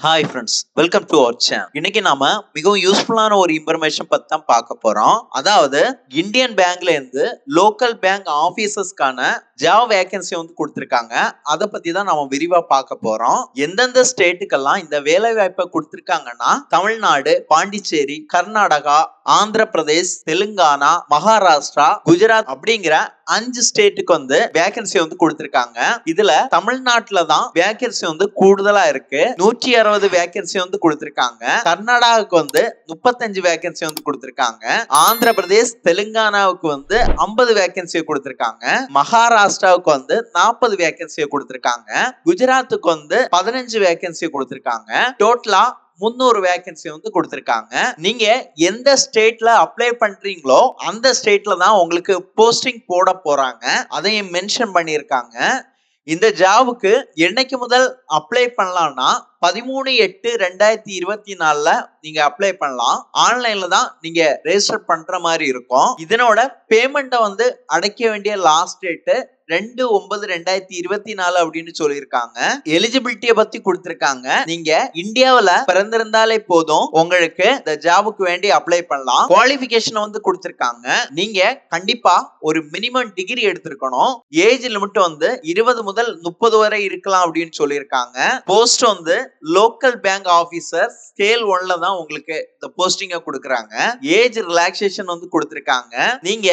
Hi friends welcome to our channel இன்னைக்கு நாம மிகவும் யூஸ்ஃபுல்லான ஒரு இன்ஃபர்மேஷன் பத்தி தான் பார்க்க போறோம். அதாவது இந்தியன் பேங்க்ல இருந்து லோக்கல் பேங்க் ஆபீசஸ்க்கான ஜாப் வேகன்சி வந்து கொடுத்துருக்காங்க. அதை பத்தி தான் நாம விரிவா பார்க்க போறோம். எந்தெந்த ஸ்டேட்டுக்கெல்லாம் இந்த வேலை வாய்ப்பை கொடுத்துருக்காங்கன்னா தமிழ்நாடு பாண்டிச்சேரி கர்நாடகா ஆந்திர பிரதேஷ் தெலுங்கானா மகாராஷ்டிரா குஜராத் அப்படிங்கிற அஞ்சு ஸ்டேட்டுக்கு வந்து வேகன்சி வந்து கொடுத்திருக்காங்க. இதுல தமிழ்நாட்டுல தான் வேகன்சி வந்து கூடுதலா இருக்கு. நூற்றி அறுபது வேகன்சி வந்து கொடுத்திருக்காங்க. கர்நாடகாவுக்கு வந்து முப்பத்தஞ்சு வேகன்சி வந்து கொடுத்திருக்காங்க. ஆந்திர பிரதேஷ் தெலுங்கானாவுக்கு வந்து ஐம்பது வேகன்சியை கொடுத்திருக்காங்க. மகாராஷ்டிராவுக்கு வந்து நாற்பது வேகன்சியை கொடுத்திருக்காங்க. குஜராத்துக்கு வந்து பதினஞ்சு வேகன்சியை கொடுத்திருக்காங்க. டோட்டலா முந்நூறு வேகன்சி வந்து கொடுத்துருக்காங்க. நீங்க எந்த ஸ்டேட்ல அப்ளை பண்றீங்களோ அந்த ஸ்டேட்ல தான் உங்களுக்கு போஸ்டிங் போட போறாங்க. அதையும் மென்ஷன் பண்ணியிருக்காங்க. இந்த ஜாபுக்கு என்னைக்கு முதல் அப்ளை பண்ணலாம்னா பதிமூணு எட்டு ரெண்டாயிரத்தி இருபத்தி நாலுல நீங்க அப்ளை பண்ணலாம். ஆன்லைன்ல தான் நீங்க ரெஜிஸ்டர் பண்ற மாதிரி இருக்கும். இதனோட பேமெண்ட்டை வந்து அடைக்க வேண்டிய லாஸ்ட் டேட்டு ரெண்டு ஒன்பது ரெண்டாயிரத்தி இருபத்தி நாலு அப்படின்னு சொல்லியிருக்காங்க. எலிஜிபிலிட்டிய பத்தி கொடுத்திருக்காங்க. நீங்க இந்தியாவில பிறந்திருந்தாலே போதும். உங்களுக்கு இந்த ஜாபுக்கு வேண்டி அப்ளை பண்ணலாம். குவாலிபிகேஷன் வந்து கொடுத்திருக்காங்க. நீங்க கண்டிப்பா ஒரு மினிமம் டிகிரி எடுத்திருக்கணும். ஏஜ் லிமிட் வந்து இருபது முதல் முப்பது வரை இருக்கலாம் அப்படின்னு சொல்லியிருக்காங்க. போஸ்ட் வந்து லோக்கல் பேங்க் ஆஃபீஸர் ஸ்கேல் ஒன்ல தான் உங்களுக்கு இந்த போஸ்டிங்க கொடுக்குறாங்க. ஏஜ் ரிலாக்ஸேஷன் வந்து கொடுத்துருக்காங்க. நீங்க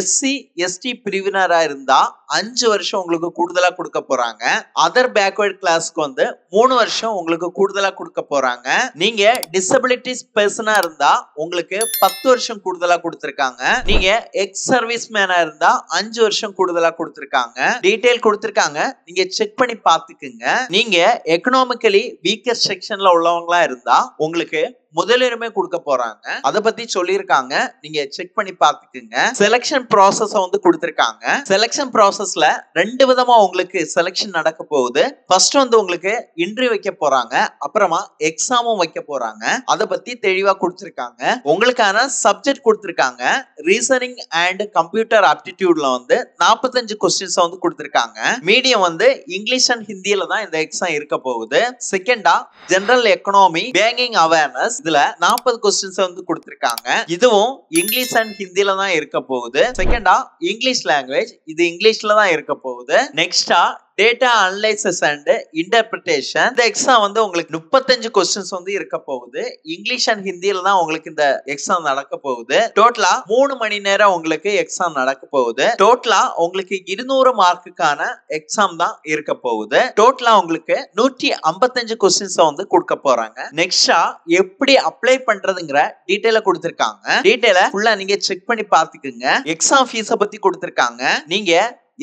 எஸ்சி எஸ்டி பிரிவினரா இருந்தா அஞ்சு வருஷம் உங்களுக்கு கூடுதலா கொடுக்க போறாங்க. அதர் பேக்வர்ட் கிளாஸ்க்கு வந்து மூணு வருஷம் உங்களுக்கு கூடுதலா கொடுக்க போறாங்க. நீங்க டிசபிலிட்டிஸ் பர்சனா இருந்தா உங்களுக்கு பத்து வருஷம் கூடுதலா கொடுத்துருக்காங்க. நீங்க எக்ஸ் சர்வீஸ் மேனா இருந்தா அஞ்சு வருஷம் கூடுதலா கொடுத்துருக்காங்க. டீட்டெயில் கொடுத்துருக்காங்க. நீங்க செக் பண்ணி பாத்துக்குங்க நீங்க எக்கனாமிக்கலி வீக்கர் செக்ஷன்ல உள்ளவங்களா இருந்தா உங்களுக்கு முதலுரிமை கொடுக்க போறாங்க. அதை பத்தி சொல்லியிருக்காங்க. நீங்க செக் பண்ணி பாத்துக்குங்க செலக்ஷன் ப்ராசஸ் வந்து கொடுத்திருக்காங்க. செலக்ஷன் ப்ராசஸ்ல ரெண்டு விதமா உங்களுக்கு செலக்ஷன் நடக்க போகுது. ஃபர்ஸ்ட் வந்து உங்களுக்கு இன்டர்வியூ வைக்க போறாங்க. அப்புறமா எக்ஸாமும் வைக்க போறாங்க. அதை பத்தி தெளிவா கொடுத்திருக்காங்க. உங்களுக்கான சப்ஜெக்ட் கொடுத்திருக்காங்க. ரீசனிங் அண்ட் கம்ப்யூட்டர் ஆப்டிடியூட்ல வந்து நாற்பத்தஞ்சு கொஸ்டின்ஸ் வந்து கொடுத்திருக்காங்க. மீடியம் வந்து இங்கிலீஷ் அண்ட் ஹிந்தியில தான் இந்த எக்ஸாம் இருக்க போகுது. செகண்டா ஜெனரல் எக்கனாமி பேங்கிங் அவேர்னஸ் இதுல நாற்பது கொஸ்டின்ஸ் வந்து கொடுத்திருக்காங்க. இதுவும் இங்கிலீஷ் அண்ட் ஹிந்தில தான் இருக்க போகுது. செகண்டா இங்கிலீஷ் லாங்குவேஜ் இது இங்கிலீஷ்ல தான் இருக்க போகுது. நெக்ஸ்டா டேட்டா அனலைசஸ் அண்ட் இன்டர்பிரிட்டேஷன் இந்த எக்ஸாம் வந்து உங்களுக்கு முப்பத்தஞ்சு கொஸ்டின்ஸ் வந்து இருக்க போகுது. இங்கிலீஷ் அண்ட் ஹிந்தியில தான் உங்களுக்கு இந்த எக்ஸாம் நடக்க போகுது. டோட்டலா மூணு மணி நேரம் உங்களுக்கு எக்ஸாம் நடக்க போகுது. டோட்டலா உங்களுக்கு இருநூறு மார்க்குக்கான எக்ஸாம் தான் இருக்க போகுது. டோட்டலா உங்களுக்கு நூற்றி ஐம்பத்தஞ்சு கொஸ்டின்ஸ் வந்து கொடுக்க போறாங்க. நெக்ஸ்டா எப்படி அப்ளை பண்றதுங்கிற டீட்டெயில கொடுத்திருக்காங்க. டீட்டெயில ஃபுல்லா நீங்க செக் பண்ணி பாத்துக்குங்க எக்ஸாம் ஃபீஸ பத்தி கொடுத்திருக்காங்க. நீங்க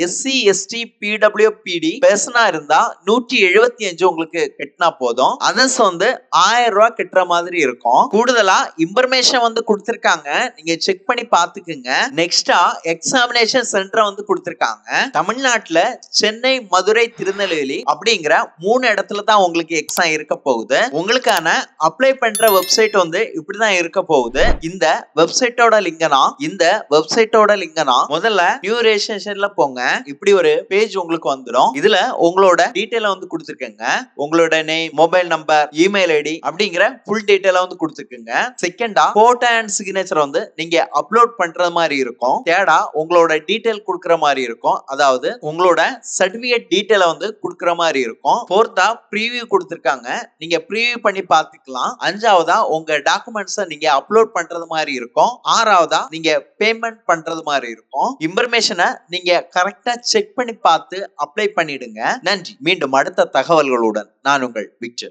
எஸ்சி எஸ்டி பிடபிள்யூ பிடி பேசனா இருந்தா நூற்றி எழுபத்தி அஞ்சு உங்களுக்கு கட்டினா போதும். அதர்ஸ் வந்து ஆயிரம் ரூபாய் கட்டுற மாதிரி இருக்கும். கூடுதலா இன்ஃபர்மேஷன் வந்து கொடுத்துருக்காங்க. நீங்க செக் பண்ணி பாத்துக்குங்க நெக்ஸ்டா எக்ஸாமினேஷன் சென்டர் வந்து கொடுத்துருக்காங்க. தமிழ்நாட்டுல சென்னை மதுரை திருநெல்வேலி அப்படிங்கிற மூணு இடத்துல தான் உங்களுக்கு எக்ஸாம் இருக்க போகுது. உங்களுக்கான அப்ளை பண்ற வெப்சைட் வந்து இப்படிதான் இருக்க போகுது. இந்த வெப்சைட்டோட லிங்கனா இந்த வெப்சைட்டோட லிங்கனா முதல்ல நியூ ரேஷன்ல போங்க. இப்படி ஒரு பேஜ் உங்களுக்கு வந்துடும் இதுல உங்களோட டீட்டெயில வந்து கொடுத்துருக்கேங்க. உங்களோட name mobile number email ID அப்படிங்கிற ஃபுல் டீட்டெயில வந்து கொடுத்துருக்குங்க. செகண்டா போட்டோ அண்ட் சிக்னேச்சர் வந்து நீங்க அப்லோட் பண்ற மாதிரி இருக்கும். தேடா உங்களோட டீட்டெயில் கொடுக்குற மாதிரி இருக்கும். அதாவது உங்களோட சர்டிபிகேட் டீட்டெயில வந்து கொடுக்குற மாதிரி இருக்கும். ஃபோர்த்தா ப்ரீவியூ கொடுத்துருக்காங்க. நீங்க ப்ரீவியூ பண்ணி பார்த்துக்கலாம். அஞ்சாவதா உங்க டாக்குமெண்ட்ஸை நீங்க அப்லோட் பண்றது மாதிரி இருக்கும். ஆறாவதா நீங்க பேமெண்ட் பண்றது மாதிரி இருக்கும். இன்ஃபர்மேஷனை நீங்க கரெக்ட் கரெக்டா செக் பண்ணி பார்த்து அப்ளை பண்ணிடுங்க. நன்றி. மீண்டும் அடுத்த தகவல்களுடன் நான் உங்கள் விக்டர்